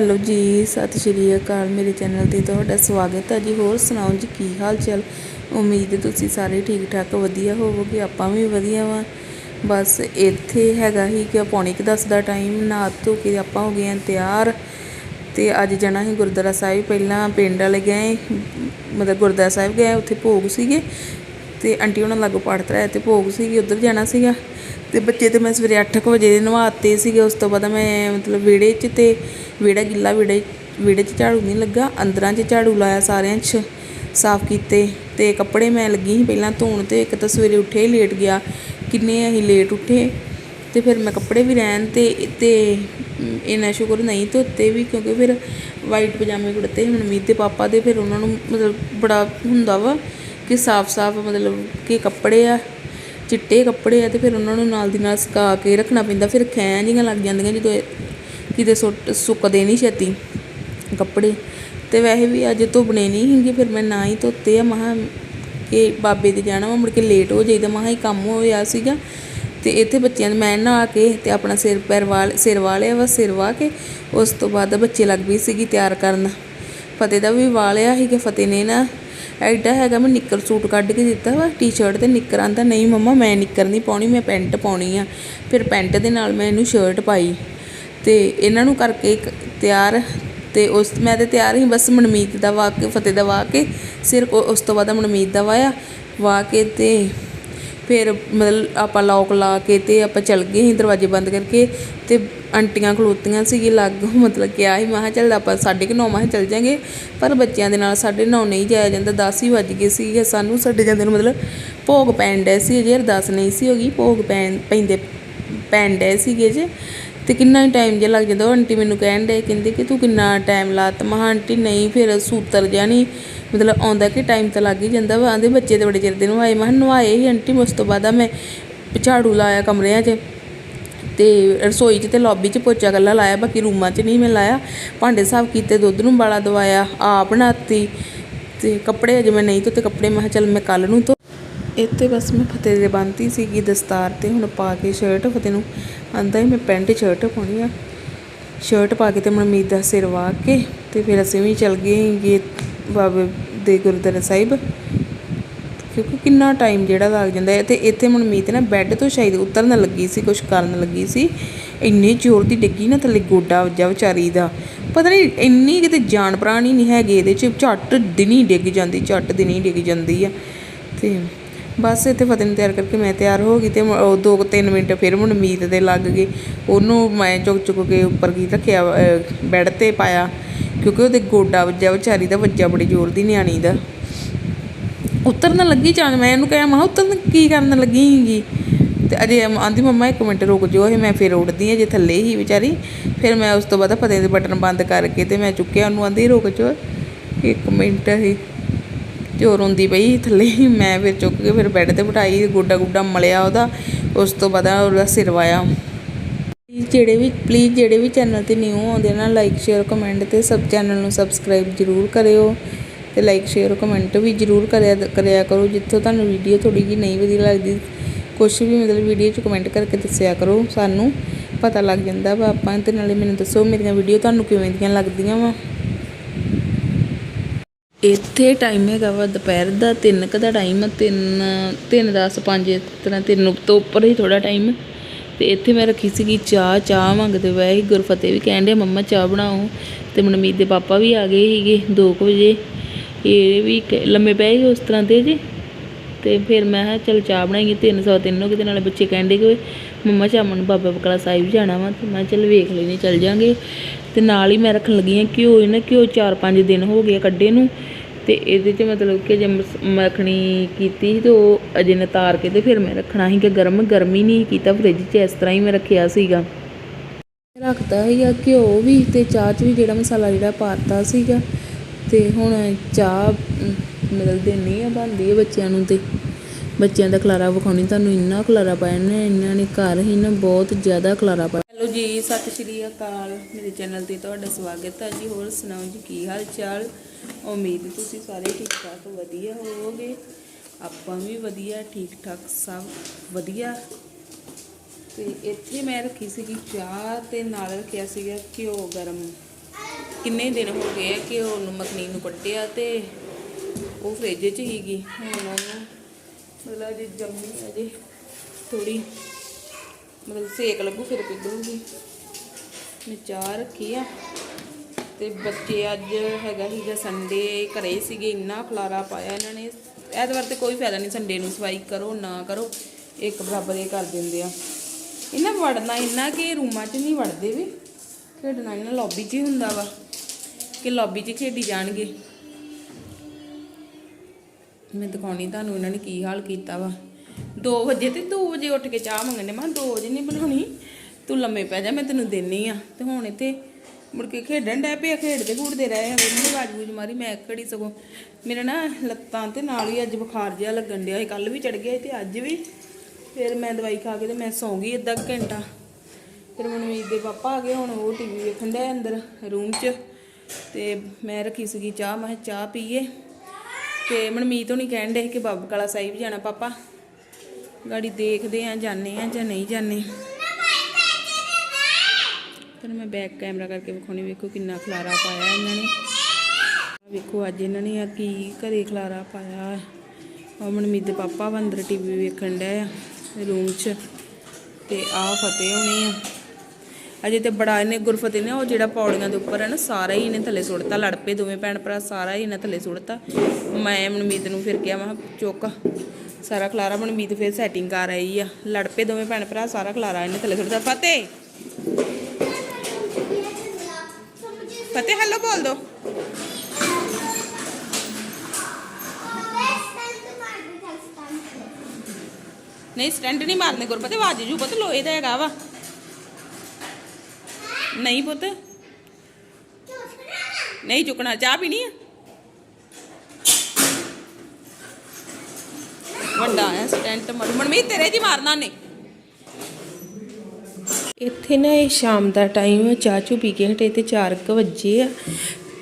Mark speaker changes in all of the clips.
Speaker 1: Hello ਜੀ, ਸਤਿ ਸ਼੍ਰੀ ਅਕਾਲ। ਮੇਰੇ ਚੈਨਲ ਤੇ ਤੁਹਾਡਾ ਸਵਾਗਤ ਹੈ ਜੀ। ਹੋਰ ਸੁਣਾਓ ਜੀ, ਕੀ ਹਾਲ ਚਾਲ? ਉਮੀਦ ਤੁਸੀਂ ਸਾਰੇ ਠੀਕ ਠਾਕ ਵਧੀਆ ਹੋਵੋਗੇ। ਆਪਾਂ ਵੀ ਵਧੀਆ ਵਾਂ। ਬਸ ਇੱਥੇ ਹੈਗਾ ਹੀ ਕਿ ਪੌਣੇ ਕਿ ਦਸ ਦਾ ਟਾਈਮ ਨਾ ਧੋ ਕੇ ਆਪਾਂ ਹੋ ਗਏ ਹਾਂ ਤਿਆਰ। ਤੇ ਅੱਜ ਜਾਣਾ ਸੀ ਗੁਰਦੁਆਰਾ ਸਾਹਿਬ। ਪਹਿਲਾਂ ਪਿੰਡ ਵਾਲੇ ਗਏ, ਮਤਲਬ ਗੁਰਦੁਆਰਾ ਸਾਹਿਬ ਗਏ, ਉੱਥੇ ਭੋਗ ਸੀਗੇ। ਤੇ ਆਂਟੀ ਉਹਨਾਂ ਲਾਗੋਂ ਪਾਠ ਤਰਾਇਆ ਤੇ ਭੋਗ ਸੀਗੀ, ਉੱਧਰ ਜਾਣਾ ਸੀਗਾ। ਅਤੇ ਬੱਚੇ ਤਾਂ ਮੈਂ ਸਵੇਰੇ ਅੱਠ ਕੁ ਵਜੇ ਨਵਾਤੇ ਸੀਗੇ, ਉਸ ਤੋਂ ਬਾਅਦ ਮੈਂ ਮਤਲਬ ਵਿਹੜੇ 'ਚ ਅਤੇ ਵਿਹੜਾ ਗਿੱਲਾ ਵਿਹੜੇ ਵਿਹੜੇ 'ਚ ਝਾੜੂ ਨਹੀਂ ਲੱਗਾ, ਅੰਦਰਾਂ 'ਚ ਝਾੜੂ ਲਾਇਆ ਸਾਰਿਆਂ 'ਚ, ਸਾਫ਼ ਕੀਤੇ ਅਤੇ ਕੱਪੜੇ ਮੈਂ ਲੱਗੀ ਸੀ ਪਹਿਲਾਂ ਧੋਣ ਤੇ, ਇੱਕ ਤਾਂ ਸਵੇਰੇ ਉੱਠਿਆ ਹੀ ਲੇਟ ਗਿਆ, ਕਿੰਨੇ ਅਸੀਂ ਲੇਟ ਉੱਠੇ ਅਤੇ ਫਿਰ ਮੈਂ ਕੱਪੜੇ ਵੀ ਰਹਿਣ ਤੇ ਅਤੇ ਇੰਨਾ ਸ਼ੁਕਰ ਨਹੀਂ ਧੋਤੇ ਵੀ, ਕਿਉਂਕਿ ਫਿਰ ਵਾਈਟ ਪਜਾਮੇ ਕੁੜਤੇ ਸੀ ਮਨਮੀਤ ਦੇ ਪਾਪਾ ਦੇ, ਫਿਰ ਉਹਨਾਂ ਨੂੰ ਮਤਲਬ ਬੜਾ ਹੁੰਦਾ ਵਾ ਕਿ ਸਾਫ਼-ਸਾਫ਼ ਮਤਲਬ ਕਿ ਕੱਪੜੇ ਆ ਚਿੱਟੇ ਕੱਪੜੇ ਆ ਤੇ ਫਿਰ ਉਹਨਾਂ ਨੂੰ ਨਾਲ ਦੀ ਨਾਲ ਸੁਕਾ ਕੇ ਰੱਖਣਾ ਪੈਂਦਾ, ਫਿਰ ਖੈਂ ਜਿਹੀਆਂ ਲੱਗ ਜਾਂਦੀਆਂ ਜਦੋਂ ਇਹ ਕਿਤੇ ਸੁੱਟ, ਸੁੱਕਦੇ ਨਹੀਂ ਛੇਤੀ ਕੱਪੜੇ। ਤੇ ਵੈਸੇ ਵੀ ਅੱਜ ਧੁੱਪਣੇ ਨਹੀਂ ਸੀਗੇ ਫਿਰ ਮੈਂ ਨਾ ਹੀ ਧੋਤੇ ਆ ਮਹਾ ਕਿ ਬਾਬੇ ਦੇ ਜਾਣਾ ਵਾ, ਮੁੜ ਕੇ ਲੇਟ ਹੋ ਜਾਈਦਾ ਮਹਾ ਹੀ ਕੰਮ ਹੋਇਆ ਸੀਗਾ। ਤੇ ਇੱਥੇ ਬੱਚਿਆਂ ਦੇ ਮੈਂ ਨਹਾ ਕੇ ਤੇ ਆਪਣਾ ਸਿਰ ਪੈਰ ਵਾਲ, ਸਿਰ ਵਾਲਿਆ ਵਾ, ਸਿਰ ਵਾ ਕੇ, ਉਸ ਤੋਂ ਬਾਅਦ ਬੱਚੇ ਲੱਗ ਪਈ ਸੀਗੀ ਤਿਆਰ ਕਰਨ। ਫਤਿਹ ਦਾ ਵੀ ਵਾਲਿਆ ਸੀ ਕਿ ਫਤਿਹ ਨੇ ਨਾ ਐਡਾ ਹੈਗਾ, ਮੈਂ ਨਿੱਕਰ ਸੂਟ ਕੱਢ ਕੇ ਦਿੱਤਾ ਵਾ ਟੀ-ਸ਼ਰਟ ਤੇ ਨਿੱਕਰ ਆਂਦਾ, ਨਹੀਂ ਮੰਮਾ, ਮੈਂ ਨਿੱਕਰ ਨਹੀਂ ਪਾਉਣੀ, ਮੈਂ ਪੈਂਟ ਪਾਉਣੀ ਆ। ਫਿਰ ਪੈਂਟ ਦੇ ਨਾਲ ਮੈਂ ਇਹਨੂੰ ਸ਼ਰਟ ਪਾਈ ਤੇ ਇਹਨਾਂ ਨੂੰ ਕਰਕੇ ਤਿਆਰ ਤੇ ਉਸ, ਮੈਂ ਤੇ ਤਿਆਰ ਹੀ ਬਸ ਮਨਮੀਤ ਦਾ ਵਾ ਕੇ, ਫਤਿਹ ਦਾ ਵਾ ਕੇ ਸਿਰ ਕੋ- ਉਸ ਤੋਂ ਬਾਅਦ ਮਨਮੀਤ ਦਾ ਵਾਇਆ, ਵਾ ਕੇ ਤੇ ਫਿਰ ਮਤਲਬ ਆਪਾਂ ਲੌਕ ਲਾ ਕੇ ਤੇ ਆਪਾਂ ਚਲ ਗਏ ਸੀ ਦਰਵਾਜ਼ੇ ਬੰਦ ਕਰਕੇ ਤੇ ਆਂਟੀਆਂ ਖਲੋਤੀਆਂ ਸੀ ਅਲੱਗ ਮਤਲਬ ਕਿਹਾ ਸੀ, ਮੈਂ ਕਿਹਾ ਚੱਲ ਆਪਾਂ ਸਾਢੇ ਕੁ ਨੌ, ਮੈਂ ਕਿਹਾ ਚੱਲ ਜਾਂਗੇ। ਪਰ ਬੱਚਿਆਂ ਦੇ ਨਾਲ ਸਾਢੇ ਨੌ ਨਹੀਂ ਜਾਇਆ ਜਾਂਦਾ 10 ਹੀ ਵੱਜ ਗਏ ਸੀਗੇ ਸਾਨੂੰ ਸਾਡੇ ਜਾਂਦੇ ਨੂੰ ਮਤਲਬ ਭੋਗ ਪੈਣ ਡਏ ਸੀ ਅਜੇ, ਅਰਦਾਸ ਨਹੀਂ ਸੀ ਹੋ ਗਈ ਭੋਗ ਪੈਣ, ਪੈਂਦੇ, ਪੈਣ ਡਏ ਸੀਗੇ ਜੇ ਤੇ ਕਿੰਨਾ ਹੀ ਟਾਈਮ ਜਿਹਾ ਲੱਗ ਜਾਂਦਾ, ਉਹ ਆਂਟੀ ਮੈਨੂੰ ਕਹਿਣ ਡੇ ਕਹਿੰਦੇ ਕਿ ਤੂੰ ਕਿੰਨਾ ਟਾਈਮ ਲਾਤ? ਮਹਾ ਆਂਟੀ ਨਹੀਂ, ਫਿਰ ਸੂਤਰ ਜਾਣੀ ਮਤਲਬ ਆਉਂਦਾ ਕਿ ਟਾਈਮ ਤਾਂ ਲੱਗ ਹੀ ਜਾਂਦਾ ਵਾ। ਆਂਦੇ ਬੱਚੇ ਤੇ ਬੜੇ ਚਿਰ ਦੇ ਨਵਾਏ, ਮੈਂ ਕਿਹਾ, ਨਵਾਏ ਹੀ ਆਂਟੀ, ਉਸ ਤੋਂ ਬਾਅਦ ਮੈਂ ਝਾੜੂ ਲਾਇਆ ਕਮਰਿਆਂ 'ਚ। ਤੇ ਰਸੋਈ 'ਚ ਤੇ ਲੌਬੀ 'ਚ ਪੋਚਾ ਗੱਲਾ ਲਾਇਆ, ਬਾਕੀ ਰੂਮਾਂ 'ਚ ਨਹੀਂ ਮੈਂ ਲਾਇਆ। ਭਾਂਡੇ ਸਾਫ਼ ਕੀਤੇ, ਦੁੱਧ ਨੂੰ ਬਾਲਾ ਦਵਾਇਆ ਆ ਬਣਾਤੀ ਤੇ ਕੱਪੜੇ ਅਜੇ ਮੈਂ ਨਹੀਂ ਧੋਤੇ, ਕੱਪੜੇ ਮੈਂ ਕਿਹਾ ਚੱਲ ਮੈਂ ਕੱਲ ਨੂੰ ਧੋ ਇੱਥੇ ਬਸ ਮੈਂ ਫਤਿਹ ਦੇ ਬੰਨਤੀ ਸੀਗੀ ਦਸਤਾਰ ਤੇ, ਹੁਣ ਪਾ ਕੇ ਸ਼ਰਟ ਫਤਿਹ ਨੂੰ। ਆਂਦਾ ਹੀ ਮੈਂ ਪੈਂਟ ਸ਼ਰਟ ਪਾਉਣੀ ਆ। ਸ਼ਰਟ ਪਾ ਕੇ ਤੇ ਮਨਮੀਤ ਦਾ ਸਿਰ ਵਾ ਕੇ ਤੇ ਫਿਰ ਅਸੀਂ ਵੀ ਚੱਲ ਗਏ ਗਏ ਬਾਬੇ ਦੇ ਗੁਰਦੁਆਰਾ ਸਾਹਿਬ। ਕਿਉਂਕਿ ਕਿੰਨਾ ਟਾਈਮ ਜਿਹੜਾ ਲੱਗ ਜਾਂਦਾ ਹੈ। ਤੇ ਇੱਥੇ ਮਨਮੀਤ ਨਾ ਬੈੱਡ ਤੋਂ ਸ਼ਾਇਦ ਉਤਰਨ ਲੱਗੀ ਸੀ ਕੁਝ ਕਰਨ ਲੱਗੀ ਸੀ। ਇੰਨੇ ਜ਼ੋਰ ਦੀ ਡਿੱਗੀ ਨਾ ਥੱਲੇ ਗੋਡਾ ਵੱਜਾ ਵਿਚਾਰੀ ਦਾ। ਪਤਾ ਨਹੀਂ ਇੰਨੀ ਕਿਤੇ ਜਾਨ ਪ੍ਰਾਣ ਹੀ ਨਹੀਂ ਹੈਗੇ ਇਹਦੇ ਚ। ਝੱਟ ਦਿਨੀ ਡਿੱਗ ਜਾਂਦੀ, ਝੱਟ ਦਿਨੀ ਡਿੱਗ ਜਾਂਦੀ ਆ। ਤੇ ਬਸ ਇੱਥੇ ਫਤਿਹ ਨੂੰ ਤਿਆਰ ਕਰਕੇ ਮੈਂ ਤਿਆਰ ਹੋ ਗਈ ਤੇ ਉਹ ਦੋ ਕੁ ਤਿੰਨ ਮਿੰਟ ਫਿਰ ਮਨਮੀਤ ਦੇ ਲੱਗ ਗਏ। ਉਹਨੂੰ ਮੈਂ ਚੁੱਕ ਚੁੱਕ ਕੇ ਉੱਪਰ ਕੀ ਰੱਖਿਆ ਬੈੱਡ ਤੇ ਪਾਇਆ। ਕਿਉਂਕਿ ਉਹਦੇ ਗੋਡਾ ਵੱਜਿਆ, ਵਿਚਾਰੀ ਦਾ ਵੱਜਾ ਬੜੀ ਜ਼ੋਰ ਦੀ ਨਿਆਣੀ ਦਾ। ਉਤਰਨ ਲੱਗੀ ਚਾਂ ਮੈਂ ਇਹਨੂੰ ਕਿਹਾ, ਮੈਂ ਕਿਹਾ ਉਤਰਨ ਕੀ ਕਰਨ ਲੱਗੀ ਸੀਗੀ ਤੇ ਅਜੇ ਆਂਦੀ ਮੰਮਾ ਇੱਕ ਮਿੰਟ ਰੁਕ ਜਾਓ, ਇਹ ਮੈਂ ਫਿਰ ਉੱਡਦੀ ਹਾਂ ਜੇ ਥੱਲੇ ਹੀ ਵਿਚਾਰੀ। ਫਿਰ ਮੈਂ ਉਸ ਤੋਂ ਬਾਅਦ ਫਤਿਹ ਦੇ ਬਟਨ ਬੰਦ ਕਰਕੇ ਤੇ ਮੈਂ ਚੁੱਕਿਆ ਉਹਨੂੰ, ਆਂਦੀ ਰੁਕ ਜਾਓ, ਇੱਕ ਮਿੰਟ ਹੀ। ਤੇ ਉਹ ਰੋਂਦੀ ਪਈ ਥੱਲੇ ਹੀ, ਮੈਂ ਫਿਰ ਚੁੱਕ ਕੇ ਫਿਰ ਬੈੱਡ ਤੇ ਬਿਠਾਈ, ਗੋਡਾ ਗੁੱਡਾ ਮਲਿਆ ਉਹਦਾ, ਉਸ ਤੋਂ ਬਾਅਦ ਉਹਦਾ ਸਿਰ ਵਾਇਆ। ਪਲੀਜ਼ ਜਿਹੜੇ ਵੀ ਪਲੀਜ਼ ਜਿਹੜੇ ਵੀ ਚੈਨਲ ਤੇ ਨਿਊ ਆਉਂਦੇ ਨਾ ਲਾਈਕ ਸ਼ੇਅਰ ਕਮੈਂਟ ਤੇ ਸਬ ਚੈਨਲ ਨੂੰ ਸਬਸਕ੍ਰਾਈਬ ਜਰੂਰ ਕਰਿਓ। ਤੇ ਲਾਈਕ ਸ਼ੇਅਰ ਕਮੈਂਟ ਵੀ ਜਰੂਰ ਕਰਿਆ ਕਰਿਆ ਕਰੋ। ਜਿੱਥੋਂ ਤੁਹਾਨੂੰ ਵੀਡੀਓ ਥੋੜੀ ਜਿਹੀ ਨਹੀਂ ਵਧੀਆ ਲੱਗਦੀ ਕੁਝ ਵੀ ਮਤਲਬ ਵੀਡੀਓ 'ਚ ਕਮੈਂਟ ਕਰਕੇ ਦੱਸਿਆ ਕਰੋ ਸਾਨੂੰ, ਪਤਾ ਲੱਗ ਜਾਂਦਾ ਵਾ ਆਪਾਂ ਤੇ ਨਾਲੇ ਮੈਨੂੰ ਦੱਸੋ ਮੇਰੀਆਂ ਵੀਡੀਓ ਤੁਹਾਨੂੰ ਕਿਵੇਂ ਦੀਆਂ ਲੱਗਦੀਆਂ ਵਾ। ਇੱਥੇ ਟਾਈਮ ਹੈਗਾ ਵਾ ਦੁਪਹਿਰ ਦਾ 3 ਕ ਦਾ ਟਾਈਮ 3 3 10 5 ਇਸ ਤਰ੍ਹਾਂ 3 ਤੋਂ ਉੱਪਰ ਹੀ ਥੋੜਾ ਟਾਈਮ ਤੇ ਇੱਥੇ ਮੈਂ ਰੱਖੀ ਸੀਗੀ ਚਾਹ ਚਾਹ ਮੰਗਦੇ ਪਏ ਸੀ, ਗੁਰਫਤਿਹ ਵੀ ਕਹਿਣ ਡਿਆ ਮੰਮਾ ਚਾਹ ਬਣਾਓ। ਤੇ ਮਨਮੀਤ ਦੇ ਪਾਪਾ ਵੀ ਆ ਗਏ ਸੀਗੇ 2 ਵਜੇ। ਇਹ ਵੀ ਕ- ਲੰਮੇ ਪਏ ਸੀ ਉਸ ਤਰ੍ਹਾਂ ਤੇ ਜੀ। ਤੇ ਫਿਰ ਮੈਂ ਕਿਹਾ ਚਲ ਚਾਹ ਬਣਾਈਏ 303 ਹੋ ਗਏ ਤੇ ਨਾਲੇ ਬੱਚੇ ਕਹਿੰਦੇ ਕਿ ਮੰਮਾ ਸ਼ਾਮ ਨੂੰ ਬਾਬਾ ਬਕਲਾ ਸਾਹਿਬ ਜਾਣਾ ਵਾ। ਤੇ ਮੈਂ ਚਲ ਵੇਖ ਲੈਨੇ ਚੱਲ ਜਾਂਗੇ। ਤੇ ਨਾਲ ਹੀ ਮੈਂ ਰੱਖਣ ਲੱਗੀ ਹਾਂ ਘਿਓ ਨਾ ਘਿਓ 4-5 ਦਿਨ ਹੋ ਗਏ ਕੱਢੇ ਨੂੰ। ਤੇ ਇਹਦੇ 'ਚ ਮਤਲਬ ਕਿ ਜੇ ਮਸ- ਮੱਖਣੀ ਕੀਤੀ ਸੀ ਤੇ ਉਹ ਅਜੇ ਨੇ ਤਾਰ ਕੇ ਤੇ ਫਿਰ ਮੈਂ ਰੱਖਣਾ ਸੀ ਕਿ ਗਰਮ, ਗਰਮੀ ਨਹੀਂ ਕੀਤਾ ਫ੍ਰਿਜ 'ਚ, ਇਸ ਤਰ੍ਹਾਂ ਹੀ ਮੈਂ ਰੱਖਿਆ ਸੀਗਾ। ਰੱਖਦਾ ਸੀਗਾ ਘਿਓ ਵੀ ਤੇ ਚਾਹ 'ਚ ਵੀ ਜਿਹੜਾ ਮਸਾਲਾ ਜਿਹੜਾ ਪਾਤਾ ਸੀਗਾ। ਤੇ ਹੁਣ ਚਾਹ ਅਮ, ਮਤਲਬ ਦੇਣੀ ਆ ਬਣਦੀ ਆ ਬੱਚਿਆਂ ਨੂੰ ਅਤੇ ਬੱਚਿਆਂ ਦਾ ਖਲਾਰਾ ਵਿਖਾਉਣੀ ਤੁਹਾਨੂੰ ਇੰਨਾ ਖਲਾਰਾ ਪਾਇਆ ਨਾ ਇਹਨਾਂ ਨੇ ਘਰ ਹੀ ਨਾ ਬਹੁਤ ਜ਼ਿਆਦਾ ਖਲਾਰਾ ਪਾਇਆ। ਹੈਲੋ ਜੀ ਸਤਿ ਸ਼੍ਰੀ ਅਕਾਲ ਮੇਰੇ ਚੈਨਲ ਤੇ ਤੁਹਾਡਾ ਸਵਾਗਤ ਹੈ ਜੀ। ਹੋਰ ਸੁਣਾਓ ਜੀ ਕੀ ਹਾਲ ਚਾਲ ਉਮੀਦ ਤੁਸੀਂ ਸਾਰੇ ਠੀਕ ਠਾਕ ਵਧੀਆ ਹੋਵੋਗੇ। ਆਪਾਂ ਵੀ ਵਧੀਆ ਠੀਕ ਠਾਕ ਸਭ ਵਧੀਆ। ਤੇ ਇੱਥੇ ਮੈਂ ਰੱਖੀ ਸੀਗੀ ਚਾਹ ਤੇ ਨਾਲ ਰੱਖਿਆ ਸੀਗਾ ਘਿਓ ਗਰਮ। ਕਿੰਨੇ ਦਿਨ ਹੋ ਗਏ ਆ ਕਿ ਉਹਨੂੰ ਮੱਖਣੀ ਨੂੰ ਕੱਟਿਆ ਤੇ ਉਹ ਫ੍ਰਿਜ 'ਚ ਹੀਗੀ ਹੁਣ ਉਹਨੂੰ ਮਤਲਬ ਜੇ ਜੰਮੀ ਅਜੇ ਥੋੜੀ ਮਤਲਬ ਸੇਕ ਲੱਗੂ, ਫਿਰ ਪਿਗਲੂਗੀ ਮੈਂ ਚਾਹ ਰੱਖੀ ਆ। ਤੇ ਬੱਚੇ ਅੱਜ ਹੈਗਾ ਸੀਗਾ ਸੰਡੇ, ਘਰੇ ਸੀਗੇ, ਇੰਨਾ ਖਲਾਰਾ ਪਾਇਆ ਇਹਨਾਂ ਨੇ। ਐਤਵਾਰ ਤੇ ਕੋਈ ਫਾਇਦਾ ਨਹੀਂ, ਸੰਡੇ ਨੂੰ ਸਫ਼ਾਈ ਕਰੋ, ਨਾ ਕਰੋ। ਇੱਕ ਬਰਾਬਰ ਇਹ ਕਰ ਦਿੰਦੇ ਆ। ਇਹਨਾਂ ਵੜਨਾ, ਇੰਨਾ ਕਿ ਰੂਮਾਂ 'ਚ ਨਹੀਂ ਵੜਦੇ ਵੀ। ਖੇਡਣਾ ਇਹਨਾਂ ਲੌਬੀ 'ਚ ਹੀ ਹੁੰਦਾ ਵਾ ਕਿ ਲੌਬੀ 'ਚ ਖੇਡੀ ਜਾਣਗੇ। ਮੈਂ ਦਿਖਾਉਣੀ ਤੁਹਾਨੂੰ ਇਹਨਾਂ ਨੇ ਕੀ ਹਾਲ ਕੀਤਾ ਵਾ। 2 ਵਜੇ ਤੇ 2 ਵਜੇ ਉੱਠ ਕੇ ਚਾਹ ਮੰਗਣੇ ਮੈਂ 2 ਵਜੇ ਨਹੀਂ ਬਣਾਉਣੀ। ਤੂੰ ਲੰਮੇ ਪੈ ਜਾ, ਮੈਂ ਤੈਨੂੰ ਦੇਣੀ ਆ। ਤੇ ਹੁਣ ਇੱਥੇ ਮੁੜ ਕੇ ਖੇਡਣ ਡੈ ਪਿਆ ਖੇਡਦੇ ਖੂਡਦੇ ਰਹੇ ਆ। ਮੈਨੂੰ ਆਵਾਜ਼ ਮਾਰੀ, ਮੈਂ ਘੜੀ ਸਗੋਂ, ਮੇਰੇ ਨਾ ਲੱਤਾਂ ਤੇ ਨਾਲ ਹੀ ਅੱਜ ਬੁਖਾਰ ਜਿਹਾ ਲੱਗਣ ਡਿਆ ਸੀ। ਕੱਲ ਵੀ ਚੜ ਗਿਆ ਸੀ ਤੇ ਅੱਜ ਵੀ। ਫਿਰ ਮੈਂ ਦਵਾਈ ਖਾ ਕੇ ਤੇ ਮੈਂ ਸੌਂ ਗਈ ਅੱਧਾ ਘੰਟਾ। ਫਿਰ ਮਨਮੀਤ ਦੇ ਪਾਪਾ ਆ ਗਏ, ਹੁਣ ਉਹ ਟੀਵੀ ਵੇਖਣ ਡਿਆ ਅੰਦਰ ਰੂਮ 'ਚ। ਤੇ ਮੈਂ ਰੱਖੀ ਸੀਗੀ ਚਾਹ, ਮੈਂ ਚਾਹ ਪੀਏ ਤੇ ਮਨਮੀਤ ਹੋਣੀ ਕਹਿਣ ਡੇ ਕਿ ਬਾਬਾ ਕਾਲਾ ਸਾਹਿਬ ਜਾਣਾ ਪਾਪਾ। ਗਾੜੀ ਦੇਖਦੇ ਆ ਜਾਣੇ ਆ ਜਾਂ ਨਹੀਂ ਜਾਣੇ ਫਿਰ ਮੈਂ ਬੈਕ ਕੈਮਰਾ ਕਰਕੇ ਵਿਖਾਉਣੀ, ਵੇਖੋ ਕਿੰਨਾ ਖਲਾਰਾ ਪਾਇਆ ਇਹਨਾਂ ਨੇ। ਵੇਖੋ ਅੱਜ ਇਹਨਾਂ ਨੇ ਆ ਕੀ ਘਰੇ ਖਲਾਰਾ ਪਾਇਆ ਉਹ ਮਨਮੀਤ ਦੇ ਪਾਪਾ ਵਾ ਅੰਦਰ ਟੀਵੀ ਵੇਖਣ ਡਏ ਆ ਰੂਮ 'ਚ। ਤੇ ਆ ਫਤਿਹ ਹੋਣੀ ਆ। ਅਜੇ ਤੇ ਬੜਾ ਇਹਨੇ ਗੁਰਫਤਿਹ ਨੇ ਉਹ ਜਿਹੜਾ ਪੌੜੀਆਂ ਦੇ ਉੱਪਰ ਹੈ ਨਾ, ਸਾਰਾ ਹੀ ਇਹਨੇ ਥੱਲੇ ਸੁੱਟਤਾ, ਲੜ ਪਏ ਦੋਵੇਂ ਭੈਣ ਭਰਾ, ਸਾਰਾ ਹੀ ਇਹਨੇ ਥੱਲੇ ਸੁੱਟਤਾ। ਮੈਂ ਮਨਮੀਤ ਨੂੰ ਫਿਰ ਕਿਹਾ, ਮੈਂ ਕਿਹਾ, ਚੁੱਕ, ਸਾਰਾ ਖਲਾਰਾ। ਮਨਮੀਤ ਫਿਰ ਸੈਟਿੰਗ ਕਰ ਰਹੀ ਆ। ਲੜ ਪਏ ਦੋਵੇਂ ਭੈਣ ਭਰਾ, ਸਾਰਾ ਖਲਾਰਾ ਇਹਨੇ ਥੱਲੇ ਸੁੱਟਤਾ। ਫਤਿਹ! ਫਤਿਹ ਹੈਲੋ ਬੋਲ ਦੋ। ਨਹੀਂ ਸਟੈਂਡ ਨਹੀਂ ਮਾਰਨੇ ਗੁਰਪਤੇ ਆਵਾਜ਼ ਜੂ। ਪੁੱਤ, ਲੋਹੇ ਦਾ ਹੈਗਾ ਵਾ। ਨਹੀਂ ਪੁੱਤ। ਨਹੀਂ ਚੁੱਕਣਾ ਚਾਹ ਪੀਣੀ ਆ? ਵੱਡਾ ਹੈ ਸਟੈਂਟ ਮਰ। ਮਨਮੀਤ ਤੇਰੇ ਜੀ ਮਾਰਨਾ ਨੇ। ਇੱਥੇ ਨਾ ਇਹ ਸ਼ਾਮ ਦਾ ਟਾਈਮ ਹੈ ਚਾਹ ਚੂ ਪੀ ਕੇ ਹਟੇ ਤੇ 4:00 ਵਜੇ ਆ।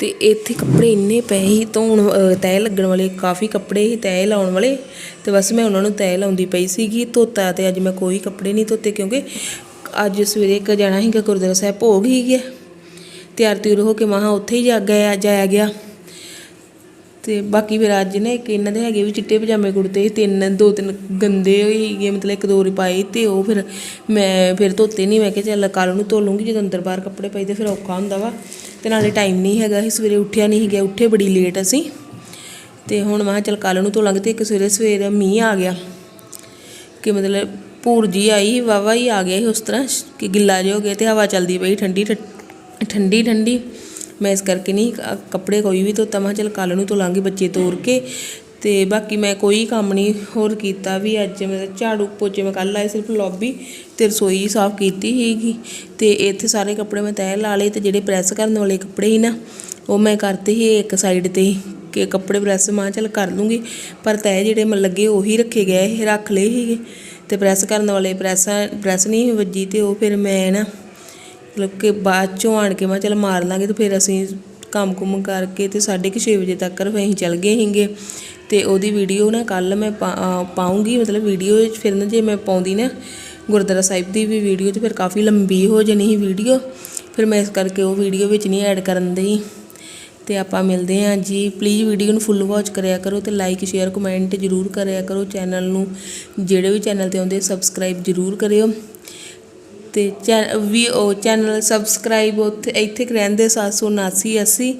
Speaker 1: ਤੇ ਇੱਥੇ ਕੱਪੜੇ ਇੰਨੇ ਪਏ ਸੀ ਧੋਣ ਅਹ, ਤੈਅ ਲੱਗਣ ਵਾਲੇ ਕਾਫੀ ਕੱਪੜੇ ਸੀ ਤੈਅ ਲਾਉਣ ਵਾਲੇ। ਤੇ ਬਸ ਮੈਂ ਉਹਨਾਂ ਨੂੰ ਤੈਅ ਲਾਉਂਦੀ ਪਈ ਸੀਗੀ ਧੋਤਾ ਤੇ ਅੱਜ ਮੈਂ ਕੋਈ ਕੱਪੜੇ ਨਹੀਂ ਧੋਤੇ ਕਿਉਂਕਿ ਅੱਜ ਸਵੇਰੇ ਇੱਕ ਜਾਣਾ ਸੀਗਾ ਗੁਰਦੁਆਰਾ ਸਾਹਿਬ, ਭੋਗ ਹੀ ਗਿਆ। ਤਿਆਰ ਤਿਉਰ ਹੋ ਕੇ ਮਹਾ ਉੱਥੇ ਹੀ ਜਾ ਗਿਆ, ਜਾਇਆ ਗਿਆ। ਤੇ ਬਾਕੀ ਫਿਰ ਅੱਜ ਨੇ ਇੱਕ ਇਹਨਾਂ ਦੇ ਹੈਗੇ ਵੀ ਚਿੱਟੇ ਪਜਾਮੇ ਕੁੜਤੇ ਤਿੰਨ, ਦੋ, ਤਿੰਨ ਗੰਦੇ ਹੋਏ ਸੀਗੇ, ਮਤਲਬ ਇੱਕ, ਦੋ ਵਾਰੀ ਪਾਏ ਤੇ ਉਹ ਫਿਰ ਮੈਂ ਫਿਰ ਧੋਤੇ ਨਹੀਂ ਮੈਂ ਕਿਹਾ ਚੱਲ ਕੱਲ ਨੂੰ ਧੋ ਲੂੰਗੀ, ਜਦੋਂ ਅੰਦਰ ਬਾਹਰ ਕੱਪੜੇ ਪਏ ਤੇ ਫਿਰ ਔਖਾ ਹੁੰਦਾ ਵਾ। ਤੇ ਨਾਲੇ ਟਾਈਮ ਨਹੀਂ ਹੈਗਾ ਸੀ, ਸਵੇਰੇ ਉੱਠਿਆ ਨਹੀਂ ਸੀ ਗਿਆ ਉੱਠੇ ਬੜੀ ਲੇਟ ਅਸੀਂ। ਤੇ ਹੁਣ ਮੈਂ ਕਿਹਾ ਚੱਲ ਕੱਲ ਨੂੰ ਧੋ ਲਾਂਗੇ ਤੇ ਇੱਕ ਸਵੇਰੇ ਸਵੇਰੇ ਮੀਂਹ ਆ ਗਿਆ। ਕਿ ਮਤਲਬ ਭੂਰ ਜੀ ਆਈ ਵਾਵਾ ਹੀ ਆ ਗਿਆ ਸੀ ਉਸ ਤਰ੍ਹਾਂ, ਕਿ ਗਿੱਲਾ ਜਿਹਾ ਹੋ ਗਿਆ ਤੇ ਹਵਾ ਚੱਲਦੀ ਪਈ ਠੰਡੀ ਠੰਡੀ ਠੰਡੀ। ਮੈਂ ਇਸ ਕਰਕੇ ਨਹੀਂ ਕੱਪੜੇ ਕੋਈ ਵੀ ਧੋਤਾ, ਮੈਂ ਕਿਹਾ ਚੱਲ ਕੱਲ ਨੂੰ ਧੋਲਾਂਗੇ ਬੱਚੇ ਤੋਰ ਕੇ। ਤੇ ਬਾਕੀ ਮੈਂ ਕੋਈ ਕੰਮ ਨਹੀਂ ਹੋਰ ਕੀਤਾ ਵੀ ਅੱਜ ਮੈਂ ਝਾੜੂ ਪੋਚੇ ਮੈਂ ਕੱਲ ਲਾਏ ਸਿਰਫ ਲੌਬੀ ਤੇ ਰਸੋਈ ਸਾਫ਼ ਕੀਤੀ ਸੀਗੀ। ਤੇ ਇੱਥੇ ਸਾਰੇ ਕੱਪੜੇ ਮੈਂ ਤੈਅ ਲਾ ਲਏ ਤੇ ਜਿਹੜੇ ਪ੍ਰੈਸ ਕਰਨ ਵਾਲੇ ਕੱਪੜੇ ਸੀ ਨਾ, ਉਹ ਮੈਂ ਕਰਤੇ ਸੀ ਇੱਕ ਸਾਈਡ ਤੇ ਕਿ ਕੱਪੜੇ ਪ੍ਰੈਸ ਮਾਂ ਚੱਲ ਕਰ ਲੂੰਗੀ, ਪਰ ਤੈਅ ਜਿਹੜੇ ਮੈਂ ਲੱਗੇ ਉਹੀ ਰੱਖੇ ਗਏ, ਇਹ ਰੱਖ ਲਏ ਸੀਗੇ। ਤੇ ਪ੍ਰੈਸ ਕਰਨ ਵਾਲੇ ਪ੍ਰੈਸ ਪ੍ਰੈਸ ਨਹੀਂ ਵੱਜੀ ਤੇ ਉਹ ਫਿਰ ਮੈਂ ਨਾ ਮਤਲਬ ਕਿ ਬਾਅਦ ਚੋਂ ਆਣ ਕੇ ਮੈਂ ਚੱਲ ਮਾਰ ਲਾਂਗੇ ਤੇ ਫਿਰ ਅਸੀਂ ਕੰਮ ਕੁਮ ਕਰਕੇ ਤੇ 6:30 ਵਜੇ ਤੱਕ ਫਿਰ ਅਸੀਂ ਚੱਲ ਗਏ ਸੀਗੇ। ਤੇ ਉਹਦੀ ਵੀਡੀਓ ਨਾ ਕੱਲ ਮੈਂ ਪਾ- ਪਾਊਂਗੀ ਮਤਲਬ ਵੀਡੀਓ ਫਿਰ ਨਾ ਜੇ ਮੈਂ ਪਾਉਂਦੀ ਨਾ ਗੁਰਦੁਆਰਾ ਸਾਹਿਬ ਦੀ ਵੀ ਵੀਡੀਓ ਤੇ ਫਿਰ ਕਾਫੀ ਲੰਬੀ ਹੋ ਜਾਣੀ ਸੀ ਵੀਡੀਓ ਫਿਰ ਮੈਂ ਇਸ ਕਰਕੇ ਉਹ ਵੀਡੀਓ ਵਿੱਚ ਨਹੀਂ ਐਡ ਕਰਨ ਦਈ। ਤੇ ਆਪਾਂ ਮਿਲਦੇ ਹਾਂ ਜੀ। ਪਲੀਜ਼ ਵੀਡੀਓ ਨੂੰ ਫੁੱਲ ਵਾਚ ਕਰਿਆ ਕਰੋ ਤੇ ਲਾਈਕ ਸ਼ੇਅਰ ਕਮੈਂਟ ਜਰੂਰ ਕਰਿਆ ਕਰੋ ਚੈਨਲ ਨੂੰ। ਜਿਹੜੇ ਵੀ ਚੈਨਲ ਤੇ ਆਉਂਦੇ ਸਬਸਕ੍ਰਾਈਬ ਜਰੂਰ ਕਰਿਓ। ਤੇ ਚੈ- ਵੀ ਉਹ ਚੈਨਲ ਸਬਸਕ੍ਰਾਈਬ ਉੱਥੇ, ਇੱਥੇ ਕੁ ਰਹਿੰਦੇ 779 80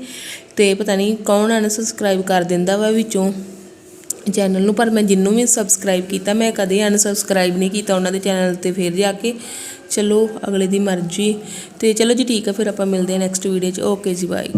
Speaker 1: ਤੇ ਪਤਾ ਨਹੀਂ ਕੌਣ ਅਨਸਬਸਕ੍ਰਾਈਬ ਕਰ ਦਿੰਦਾ ਵਾ ਵਿੱਚੋਂ। ਚੈਨਲ ਨੂੰ, ਪਰ ਮੈਂ ਜਿੰਨੂੰ ਵੀ ਸਬਸਕ੍ਰਾਈਬ ਕੀਤਾ, ਮੈਂ ਕਦੇ ਅਨਸਬਸਕ੍ਰਾਈਬ ਨਹੀਂ ਕੀਤਾ ਉਹਨਾਂ ਦੇ ਚੈਨਲ ਤੇ ਫਿਰ ਜਾ ਕੇ। ਚਲੋ, ਅਗਲੇ ਦੀ ਮਰਜ਼ੀ। ਤੇ ਚਲੋ ਜੀ ਠੀਕ ਆ, ਫਿਰ ਆਪਾਂ ਮਿਲਦੇ ਹਾਂ ਨੈਕਸਟ ਵੀਡੀਓ 'ਚ। ਓਕੇ ਜੀ ਬਾਏ